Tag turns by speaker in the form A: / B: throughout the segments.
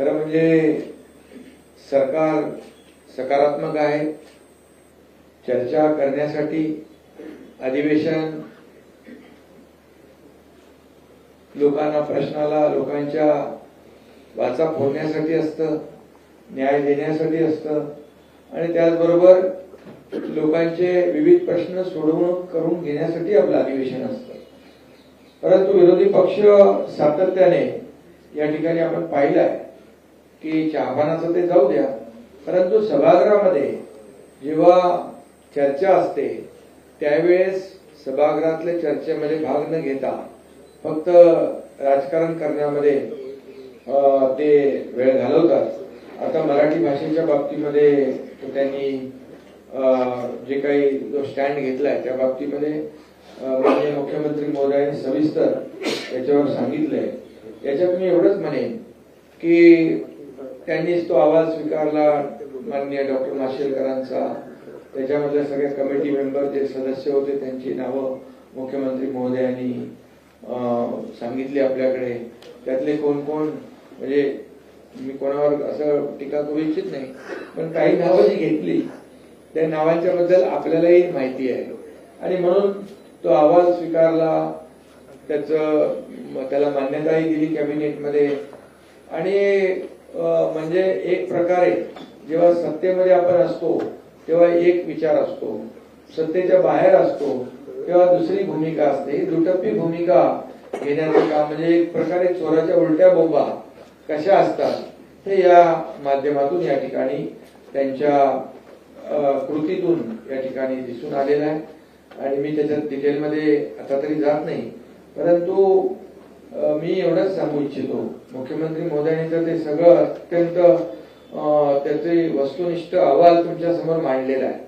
A: खरं म्हणजे सरकार सकारात्मक आहे. चर्चा करण्यासाठी अधिवेशन लोकांना प्रश्नाला लोकांच्या वाचा फोडण्यासाठी असतं न्याय देण्यासाठी असतं आणि त्याचबरोबर लोकांचे विविध प्रश्न सोडवणूक करून घेण्यासाठी आपलं अधिवेशन असतं. परंतु विरोधी पक्ष सातत्याने या ठिकाणी आपण पाहिलं आहे की चहापानाचं ते जाऊ द्या. परंतु सभागृहामध्ये जेव्हा चर्चा असते त्यावेळेस सभागृहातल्या चर्चेमध्ये म्हणजे भाग न घेता फक्त राजकारण करण्यामध्ये ते वेळ घालवतात. आता मराठी भाषेच्या बाबतीमध्ये त्यांनी अं, जे काही जो स्टँड घेतलाय त्या बाबतीमध्ये माननीय मुख्यमंत्री महोदयांनी सविस्तर याच्यावर सांगितलंय. याच्यात मी एवढंच म्हणेन की त्यांनीच तो आवाज स्वीकारला माननीय डॉक्टर माशेलकरांचा. त्याच्यामधल्या सगळ्या कमिटी मेंबर जे सदस्य होते त्यांची नावं मुख्यमंत्री महोदयांनी सांगितली आपल्याकडे. त्यातले कोण कोण म्हणजे मी कोणावर असं टीका करू इच्छित नाही पण काही नावं जी घेतली त्या नावांच्या बद्दल आपल्यालाही माहिती आहे. आणि म्हणून तो अहवाल स्वीकारला त्याचं त्याला मान्यताही दिली कॅबिनेटमध्ये. आणि म्हणजे एक प्रकारे जेव्हा सत्तेमध्ये आपण असतो तेव्हा एक विचार असतो. सत्तेच्या बाहेर असतो तेव्हा दुसरी भूमिका असते. ही दुटप्पी भूमिका घेण्याचं काम म्हणजे एक प्रकारे चोराच्या उलट्या बोंबा कशा असतात हे या माध्यमातून या ठिकाणी त्यांच्या कृतीतून या ठिकाणी दिसून आलेलं आहे. आणि मी त्याच्यात डिटेलमध्ये आता तरी जात नाही. परंतु मी एवढंच सांगू इच्छितो मुख्यमंत्री महोदयांनी ते सगळं अत्यंत त्याचे वस्तुनिष्ठ अहवाल तुमच्यासमोर मांडलेला आहे.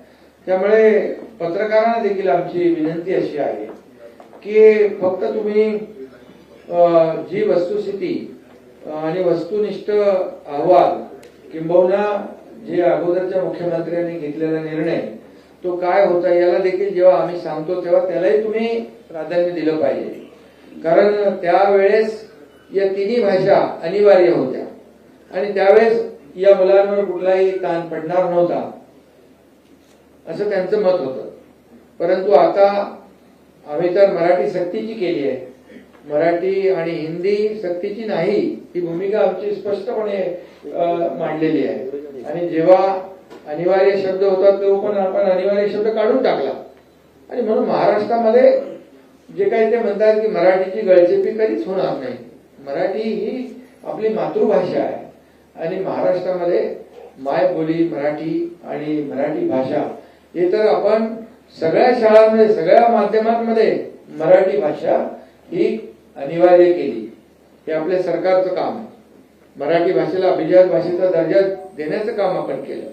A: त्यामुळे पत्रकारांना देखील आमची विनंती अशी आहे की फक्त तुम्ही जी वस्तुस्थिती आणि वस्तुनिष्ठ अहवाल किंबहुना जे अगोदरच्या मुख्यमंत्र्यांनी घेतलेला निर्णय तो काय होता याला देखील जेव्हा आम्ही सांगतो तेव्हा त्यालाही तुम्ही प्राधान्य दिलं पाहिजे. कारण त्यावेळेस या तिन्ही भाषा अनिवार्य होत्या. आणि त्यावेळेस या मुलांवर कुठलाही ताण पडणार नव्हता. असं त्यांचं मत होतं. परंतु आता आम्ही तर मराठी सक्तीची केली आहे. मराठी आणि हिंदी सक्तीची नाही ही भूमिका आमची स्पष्टपणे मांडलेली आहे. आणि जेव्हा अनिवार्य शब्द होता तो पण आपण अनिवार्य शब्द काढून टाकला. आणि म्हणून महाराष्ट्रामध्ये जे काही ते म्हणतात की मराठीची गळचेपी कधीच होणार नाही. मराठी ही आपली मातृभाषा आहे. आणि महाराष्ट्रामध्ये मायबोली मराठी आणि मराठी भाषा हे तर आपण सगळ्या शाळांमध्ये सगळ्या माध्यमांमध्ये मराठी भाषा ही अनिवार्य केली. हे आपल्या सरकारचं काम आहे. मराठी भाषेला अभिजात भाषेचा दर्जा देण्याचं काम आपण केलं.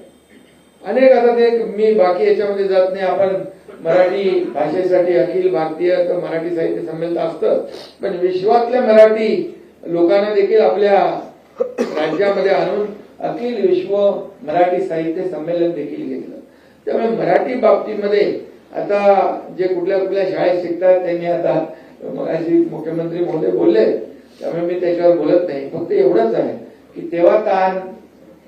A: अनेक आता ते मी बाकी याच्यामध्ये जात नाही. आपण मराठी भाषेसाठी अखिल भारतीय तर मराठी साहित्य संमेलन असतं. पण विश्वातल्या मराठी लोकांना देखील आपल्या राज्यामध्ये आणून अखिल विश्व मराठी साहित्य संमेलन देखील घेतलं. त्यामुळे मराठी बाबतीमध्ये आता जे कुठल्या कुठल्या शाळेत शिकतात त्यांनी आता मगाशी मुख्यमंत्री महोदय बोलले त्यामुळे मी त्याच्यावर बोलत नाही. फक्त एवढंच आहे की तेव्हा ताण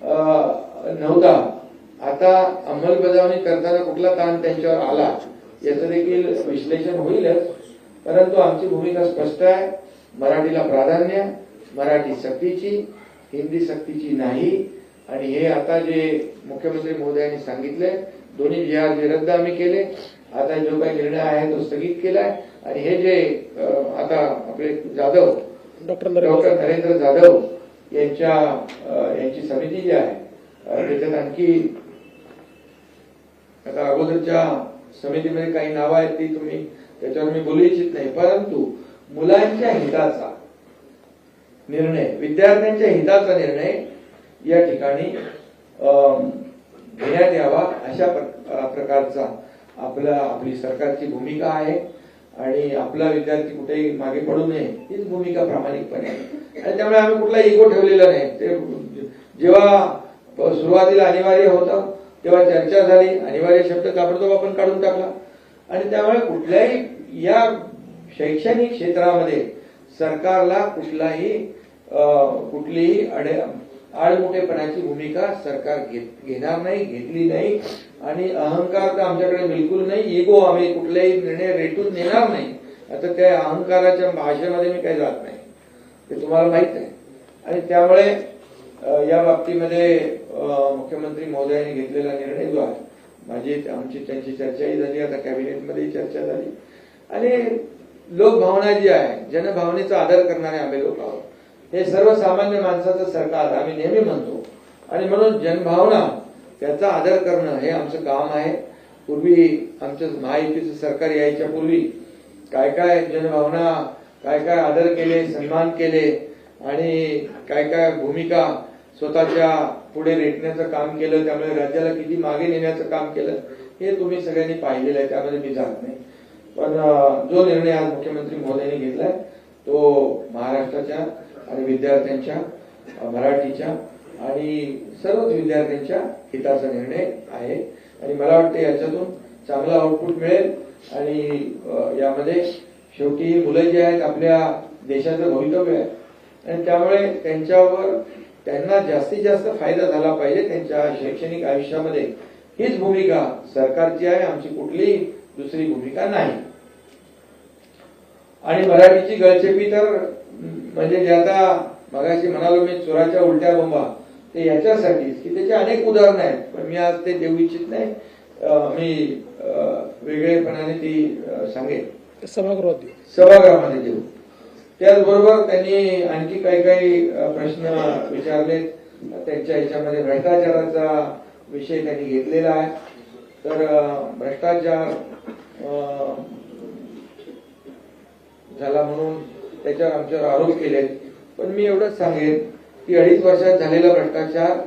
A: अं, नव्हता. आता अंमलबजावणी करताना कुठला ताण त्यांच्यावर आला याचं देखील विश्लेषण होईलच. परंतु आमची भूमिका स्पष्ट आहे. मराठीला प्राधान्य मराठी सक्तीची हिंदी सक्तीची नाही. आणि हे आता जे मुख्यमंत्री महोदयांनी सांगितले दोन्ही जे रद्द आम्ही केले. आता जो काही निर्णय आहे तो स्थगित केलाय. आणि हे जे आता आपले जाधव
B: डॉक्टर
A: डॉक्टर नरेंद्र जाधव यांच्या यांची समिती जी आहे त्याच्यात आणखी आता अगोदरच्या समितीमध्ये काही नावं आहेत ती तुम्ही त्याच्यावर मी बोलू इच्छित नाही. परंतु मुलांच्या हिताचा निर्णय विद्यार्थ्यांच्या हिताचा निर्णय या ठिकाणी घेण्यात यावा अशा प्रकारचा आपला आपली सरकारची भूमिका आहे. आणि आपला विद्यार्थी कुठेही मागे पडू नये हीच भूमिका प्रामाणिकपणे आहे. आणि त्यामुळे आम्ही कुठला इगो ठेवलेला नाही. ते जेव्हा सुरुवातीला अनिवार्य होतं तेव्हा चर्चा झाली. अनिवार्य शब्द ताबडतोब आपण काढून टाकला. आणि त्यामुळे कुठल्याही या शैक्षणिक क्षेत्रामध्ये सरकारला कुठलाही कुठलीही अडे आडमुठेपणाची भूमिका सरकार घेत घेणार नाही घेतली नाही. आणि अहंकार तर आमच्याकडे बिलकुल नाही. इगो आम्ही कुठलाही निर्णय रेटून नेणार नाही. आता त्या अहंकाराच्या भाषेमध्ये मी काही जात नाही. ते तुम्हाला माहीत आहे. आणि त्यामुळे या बाबतीमध्ये मुख्यमंत्री महोदयांनी घेतलेला निर्णय जो आहे माझी आमची त्यांची चर्चाही झाली आता कॅबिनेटमध्येही चर्चा झाली. आणि लोकभावना जी आहे जनभावनेचा आदर करणारे आम्ही लोक आहोत. हे सर्वसामान्य माणसाचं सरकार आम्ही नेहमी म्हणतो. आणि म्हणून जनभावना त्याचा आदर करणं हे आमचं काम आहे. पूर्वी आमचं महायुतीचं सरकार यायच्या पूर्वी काय काय जनभावना काय काय आदर केले सन्मान केले आणि काय काय भूमिका स्वतःच्या पुढे रेटण्याचं काम केलं त्यामुळे राज्याला किती मागे नेण्याचं काम केलं हे तुम्ही सगळ्यांनी पाहिलेलं आहे त्यामध्ये मी जात नाही. पण जो निर्णय आज मुख्यमंत्री महोदयांनी घेतलाय तो महाराष्ट्राच्या आणि विद्यार्थ्यांच्या मराठीच्या आणि सर्वच विद्यार्थ्यांच्या हिताचा निर्णय आहे. आणि मला वाटतं याच्यातून चांगला आउटपुट मिळेल. आणि यामध्ये शेवटी मुलं जे आहेत आपल्या देशाचं भवितव्य आहे. आणि त्यामुळे त्यांच्यावर त्यांना जास्तीत जास्त फायदा झाला पाहिजे. त्यांच्या शैक्षणिक आयुष्यामध्ये हीच भूमिका सरकारची आहे. आमची कुठलीही दुसरी भूमिका नाही. आणि मराठीची गळचेपी तर म्हणजे जे आता मगाशी म्हणालो मी चोराच्या उलट्या बोंबा ते याच्यासाठीच की त्याचे अनेक उदाहरणं आहेत. पण मी आज ते देऊ इच्छित नाही. मी वेगळेपणाने ती सांगेन.
B: सभागृहात देऊ.
A: सभागृहामध्ये देऊ. त्याचबरोबर त्यांनी आणखी काही काही प्रश्न विचारले त्यांच्या ह्याच्यामध्ये भ्रष्टाचाराचा विषय त्यांनी घेतलेला आहे. तर भ्रष्टाचार झाला म्हणून त्याच्यावर आमच्यावर आरोप केले पण मी एवढंच सांगेन की अडीच वर्षात झालेला भ्रष्टाचार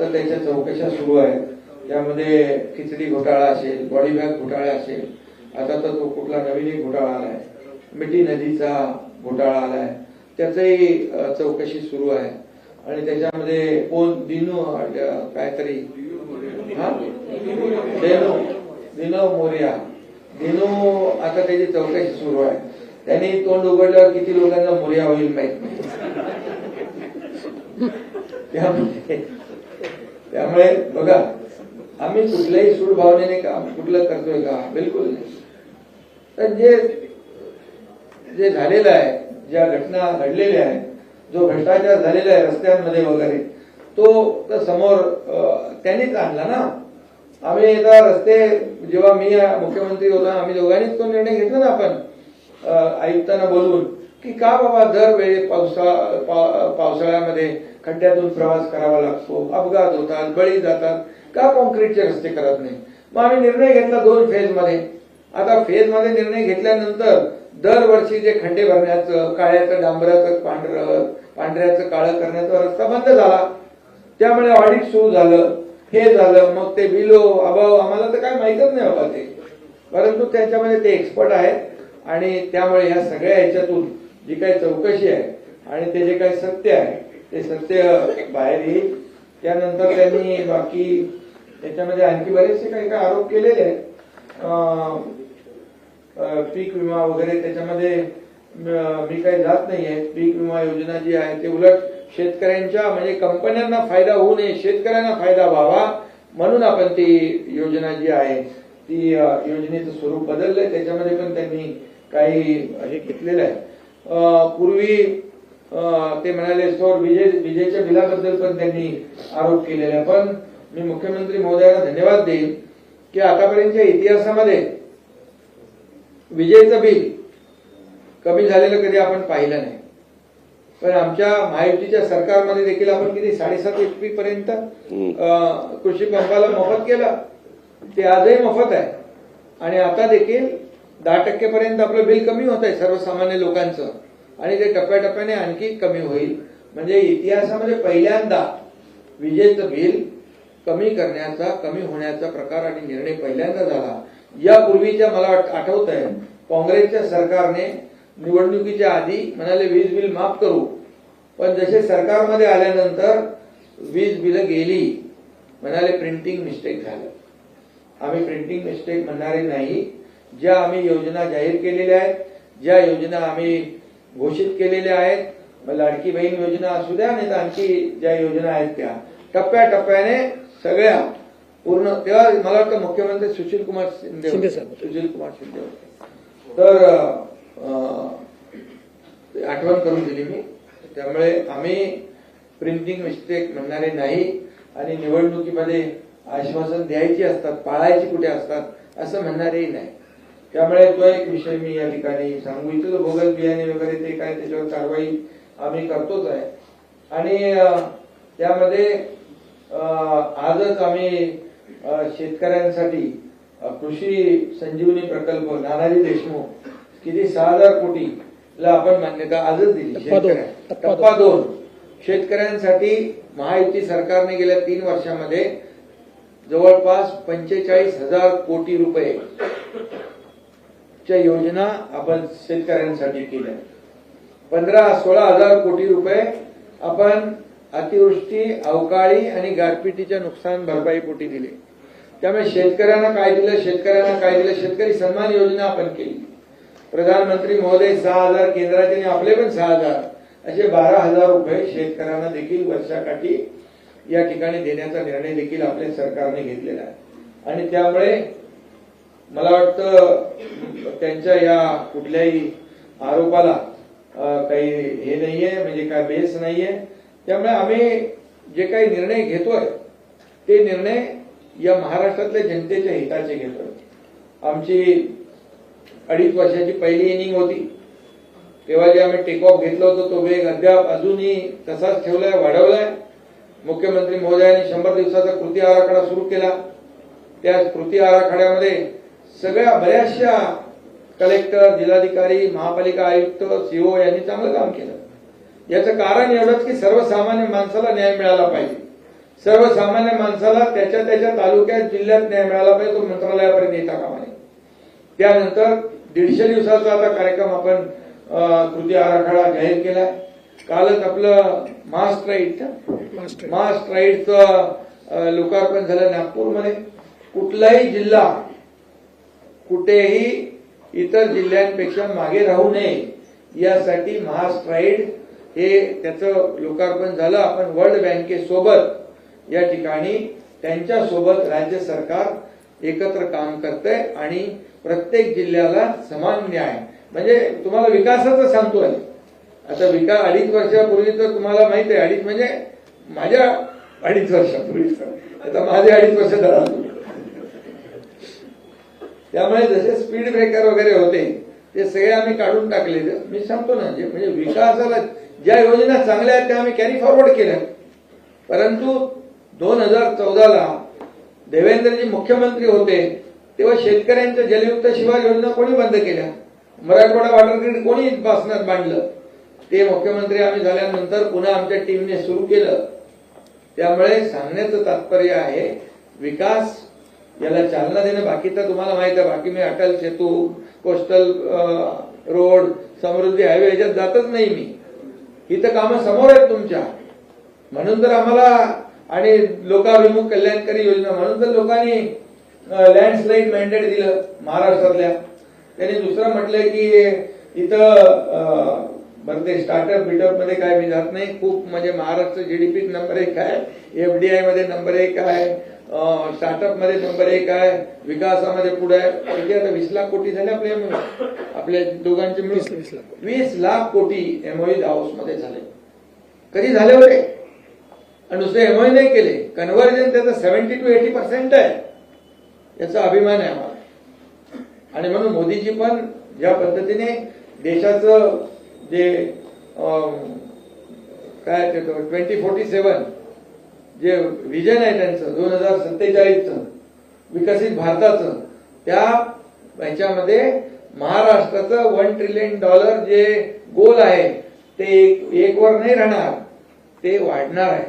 A: तर त्याच्या चौकशा सुरू आहेत. त्यामध्ये खिचडी घोटाळा असेल बॉडी बॅग घोटाळा असेल आता तर तो कुठला नवीन घोटाळा आलाय. मिठी नदीचा घोटाळा आलाय. त्याचंही चौकशी सुरू आहे. आणि त्याच्यामध्ये कोण दिनू काहीतरी. हा? देनू. दिनो मोरिया. दिनू आता त्याची चौकशी सुरू आहे. त्यांनी तोंड उघडल्यावर किती लोकांना मुर्या होईल माहीत नाही. त्यामुळे त्यामुळे बघा आम्ही कुठल्याही सूड भावनेने काम कुठलं करतोय का? बिलकुल नाही. तर जे जे झालेलं आहे ज्या घटना घडलेल्या आहेत जो भ्रष्टाचार झालेला आहे रस्त्यांमध्ये वगैरे तो तर समोर त्यांनीच आणला ना. आम्ही एकदा रस्ते जेव्हा मी मुख्यमंत्री होता आम्ही दोघांनीच तो निर्णय घेतला ना आपण. आयुक्तांना बोलवून की का बाबा दरवेळी पावसा पावसाळ्यामध्ये खड्ड्यातून प्रवास करावा लागतो अपघात होतात बळी जातात का कॉन्क्रीटचे रस्ते करत नाही? मग आम्ही निर्णय घेतला दोन फेजमध्ये आता फेजमध्ये निर्णय घेतल्यानंतर दरवर्षी जे खड्डे भरण्याचं काळ्याचं डांबराचं पांढरं पांढऱ्याचं काळं करण्याचा रस्ता बंद झाला. त्यामुळे ऑडिट सुरू झालं हे झालं मग ते बिलो अभाव आम्हाला तर काय माहितच नाही बाबा ते. परंतु त्याच्यामध्ये ते एक्सपर्ट आहेत. आणि त्यामुळे ह्या सगळ्या ह्याच्यातून जी काही चौकशी आहे आणि ते जे काही सत्य आहे ते सत्य बाहेर येईल. त्यानंतर त्यांनी बाकी त्याच्यामध्ये आणखी बरेचसे काही काही आरोप केलेले आहेत. पीक विमा वगैरे त्याच्यामध्ये मी काही जात नाहीये पीक विमा योजना जी आहे ते उलट शेतकऱ्यांच्या म्हणजे कंपन्यांना फायदा होऊ नये शेतकऱ्यांना फायदा व्हावा म्हणून आपण ती योजना जी आहे ती योजनेचं स्वरूप बदललंय. त्याच्यामध्ये पण त्यांनी काही हे घेतलेलं आहे. पूर्वी ते म्हणाले सौर विजे विजेच्या बिलाबद्दल पण त्यांनी आरोप केलेला आहे. पण मी मुख्यमंत्री महोदयांना धन्यवाद देईन की आतापर्यंतच्या इतिहासामध्ये विजेचं बिल कमी झालेलं कधी आपण पाहिलं नाही. पण आमच्या महायुतीच्या सरकारमध्ये देखील आपण किती साडेसात एचपी पर्यंत अं, कृषी पंपाला मोफत केलं. ते आजही मोफत आहे. आणि आता देखील दहा टक्केपर्यंत आपलं बिल कमी होत आहे सर्वसामान्य लोकांचं. आणि ते टप्प्याटप्प्याने आणखी कमी होईल. म्हणजे इतिहासामध्ये पहिल्यांदा विजेचं बिल कमी करण्याचा कमी होण्याचा प्रकार आणि निर्णय पहिल्यांदा झाला. यापूर्वीच्या मला आठवत आहे काँग्रेसच्या सरकारने निवडणुकीच्या आधी म्हणाले वीज बिल माफ करू. पण जसे सरकारमध्ये आल्यानंतर वीज बिल गेली म्हणाले प्रिंटिंग मिस्टेक झालं. आम्ही प्रिंटिंग मिस्टेक म्हणणारे नाही. ज्या आम्ही योजना जाहीर केलेल्या आहेत ज्या योजना आम्ही घोषित केलेल्या आहेत लाडकी बहीण योजना असू द्या नाही तर आणखी ज्या योजना आहेत त्या. टप्प्याटप्प्याने सगळ्या पूर्ण तेव्हा मला वाटतं मुख्यमंत्री सुशील कुमार शिंदे. सुशील कुमार शिंदे होते. तर आठवण करून दिली मी. त्यामुळे आम्ही प्रिंटिंग मिस्टेक म्हणणारे नाही आणि निवडणुकीमध्ये आश्वासन द्यायची असतात पाळायची कुठे असतात असं म्हणणारेही नाही. त्यामुळे तो एक विषय मी या ठिकाणी सांगू. इच्छितो बोगस बियाणे वगैरे ते काय त्याच्यावर कारवाई आम्ही करतोच आहे. आणि त्यामध्ये आजच आम्ही शेतकऱ्यांसाठी कृषी संजीवनी प्रकल्प नानाजी देशमुख किती सहा हजार कोटी ला आपण मान्यता आजच दिली
B: टप्पा दोन.
A: शेतकऱ्यांसाठी महायुती सरकारने गेल्या तीन वर्षामध्ये जवळपास पंचेचाळीस हजार कोटी रुपये च्या योजना आपण शेतकऱ्यांसाठी केल्या. पंधरा सोळा हजार कोटी रुपये आपण अतिवृष्टी अवकाळी आणि गारपिटीच्या नुकसान भरपाई पोटी दिले. त्यामुळे शेतकऱ्यांना काय दिलं? शेतकऱ्यांना काय दिलं? शेतकरी सन्मान योजना आपण केली. प्रधानमंत्री महोदय सहा हजार केंद्राचे आणि आपले पण सहा हजार असे बारा हजार रुपये शेतकऱ्यांना देखील वर्षाकाठी या ठिकाणी देण्याचा निर्णय देखील आपल्या सरकारने घेतलेला आहे. आणि त्यामुळे मला वाटतं त्यांच्या या कुठल्याही आरोपाला काही हे नाहीये म्हणजे काय बेस नाहीये. त्यामुळे आम्ही जे काही निर्णय घेतोय ते निर्णय या महाराष्ट्रातल्या जनतेच्या हिताचे घेतोय. आमची अडीच वर्षाची पहिली इनिंग होती. तेव्हा जे आम्ही टेक ऑफ घेतलं होतं तो वेग अद्याप अजूनही तसाच ठेवलाय वाढवलाय. मुख्यमंत्री महोदयांनी शंभर दिवसाचा कृती आराखडा सुरू केला. त्या कृती आराखड्यामध्ये सगळ्या बऱ्याचशा कलेक्टर जिल्हाधिकारी महापालिका आयुक्त सीओ यांनी चांगलं काम केलं. याचं कारण एवढंच की सर्वसामान्य माणसाला न्याय मिळाला पाहिजे. सर्वसामान्य माणसाला त्याच्या त्याच्या तालुक्यात जिल्ह्यात न्याय मिळाला पाहिजे तो मंत्रालयापर्यंत येता कामा नये. त्यानंतर दीडशे दिवसाचा आता कार्यक्रम आपण कृती आराखडा जाहीर केलाय. कालच आपलं मास
B: मास्टर
A: मास राईडचं लोकार्पण झालं नागपूरमध्ये. कुठलाही जिल्हा कुठेही इतर जिल्ह्यांपेक्षा मागे राहू नये. यासाठी महास्ट्राईड हे त्याचं लोकार्पण झालं. आपण वर्ल्ड बँकेसोबत या ठिकाणी त्यांच्यासोबत राज्य सरकार एकत्र काम करतंय आणि प्रत्येक जिल्ह्याला समान न्याय. म्हणजे तुम्हाला विकासाचं सांगतोय आता विकास अडीच वर्षापूर्वी तर तुम्हाला माहीत आहे अडीच म्हणजे माझ्या अडीच वर्षापूर्वी आता माझे अडीच वर्ष धरा तुम्ही. त्यामुळे जसे स्पीड ब्रेकर वगैरे होते ते सगळे आम्ही काढून टाकले मी सांगतो ना जे म्हणजे विकासाला ज्या योजना चांगल्या आहेत त्या आम्ही कॅरी फॉरवर्ड केल्या. परंतु दोन हजार चौदाला देवेंद्रजी मुख्यमंत्री होते तेव्हा शेतकऱ्यांच्या जलयुक्त शिवार योजना कोणी बंद केल्या? मराठवाडा वॉटर ग्रीड कोणी पासनात बांधलं? ते मुख्यमंत्री आम्ही झाल्यानंतर पुन्हा आमच्या टीमने सुरू केलं. त्यामुळे सांगण्याचं तात्पर्य आहे विकास याला चालना देणं बाकी तर तुम्हाला माहीत आहे. बाकी मी Atal Setu coastal road Samruddhi highway याच्यात जातच नाही मी. ही तर कामं समोर आहेत तुमच्या. म्हणून तर आम्हाला आणि लोकाभिमुख कल्याणकारी योजना म्हणून तर लोकांनी लँडस्लाईड मॅन्डेट दिलं महाराष्ट्रातल्या. त्यांनी दुसरं म्हटलंय की इथं बरं ते स्टार्टअप बिटअपमध्ये काय मी जात नाही. खूप म्हणजे महाराष्ट्र जीडीपी नंबर एक आहे. एफडीआयमध्ये नंबर एक आहे. स्टार्टअपमध्ये नंबर एक आहे विकासामध्ये पुढे आहे. आता वीस लाख कोटी झाले आपल्या MOU? आपल्या दोघांचे मिळून.
B: वीस- लाख.
A: कोटी. एमओई दावोस मध्ये झाले. कधी झाले होते आणि दुसरे एमओई नाही केले. कन्व्हर्जन त्याचं सेव्हन्टी टू एटी पर्सेंट आहे. याचा अभिमान आहे आम्हाला. आणि म्हणून मोदीजी पण ज्या पद्धतीने देशाचं जे काय twenty forty seven J vision आहे त्यांचं दोन हजार सत्तेचाळीसचं विकसित भारताचं त्या ह्याच्यामध्ये महाराष्ट्राचं वन ट्रिलियन डॉलर जे गोल आहे ते एक- एक वर नाही राहणार ते वाढणार आहे.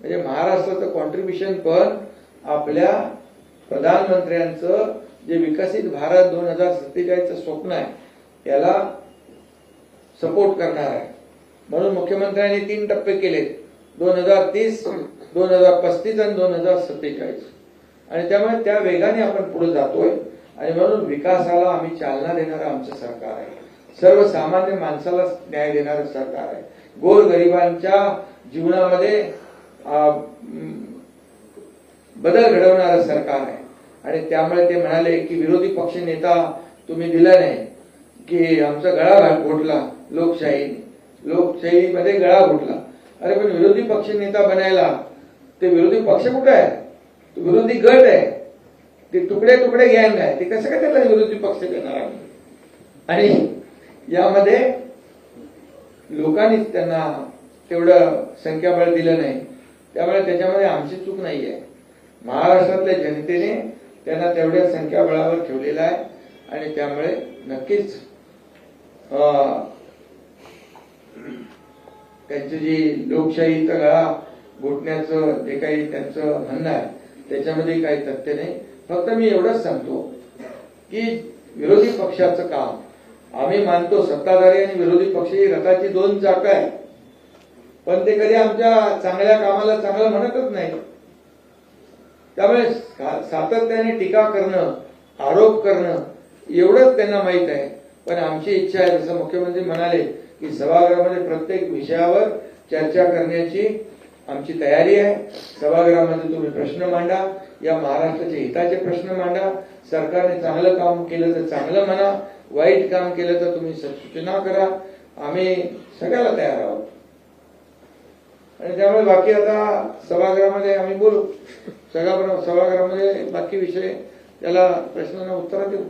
A: म्हणजे महाराष्ट्राचं कॉन्ट्रीब्युशन पण आपल्या प्रधानमंत्र्यांचं जे विकसित भारत दोन हजार सत्तेचाळीसचं स्वप्न आहे त्याला सपोर्ट करणार आहे. म्हणून मुख्यमंत्र्यांनी तीन टप्पे केले दोन हजार तीस दोन हजार पस्तीस आणि दोन हजार सत्तेचाळीस. आणि त्यामुळे त्या वेगाने आपण पुढे जातोय आणि म्हणून विकासाला आम्ही चालना देणारं आमचं सरकार आहे. सर्वसामान्य माणसाला न्याय देणारं सरकार आहे. गोरगरिबांच्या जीवनामध्ये बदल घडवणारं सरकार आहे. आणि त्यामुळे ते म्हणाले की विरोधी पक्ष नेता तुम्ही दिला नाही की आमचा गळा घाट घोटला लोकशाही लोकशाहीमध्ये गळा घोटला. अरे पण विरोधी पक्ष नेता बनायला ते विरोधी पक्ष कुठे आहे? तो विरोधी गट आहे. ते तुकडे तुकडे गँग आहे. ते कसं काय त्याला विरोधी पक्ष देणार आम्ही? आणि यामध्ये लोकांनीच त्यांना तेवढं संख्याबळ दिलं नाही. त्यामुळे त्याच्यामध्ये आमची चूक नाही आहे महाराष्ट्रातल्या जनतेने त्यांना तेवढ्या संख्याबळावर ठेवलेलं आहे. आणि त्यामुळे नक्कीच अं, त्यांची जी लोकशाहीचा गळा घोटण्याचं जे काही त्यांचं म्हणणं आहे त्याच्यामध्ये काही तथ्य नाही. फक्त मी एवढंच सांगतो की विरोधी पक्षाचं काम आम्ही मानतो सत्ताधारी आणि विरोधी पक्ष ही रथाची दोन चाक आहे पण ते कधी आमच्या चांगल्या कामाला चांगलं म्हणतच नाही. त्यामुळे सातत्याने टीका करणं आरोप करणं एवढंच त्यांना माहीत आहे. पण आमची इच्छा आहे जसं मुख्यमंत्री म्हणाले की सभागृहामध्ये प्रत्येक विषयावर चर्चा करण्याची आमची तयारी आहे. सभागृहामध्ये तुम्ही प्रश्न मांडा. या महाराष्ट्राच्या हिताचे प्रश्न मांडा. सरकारने चांगलं काम केलं तर चांगलं म्हणा. वाईट काम केलं तर तुम्ही सूचना करा. आम्ही सगळ्याला तयार आहोत. आणि त्यामुळे बाकी आता सभागृहामध्ये आम्ही बोलू. सभागृह सभागृहामध्ये बाकी विषय त्याला प्रश्नांना उत्तर देऊ.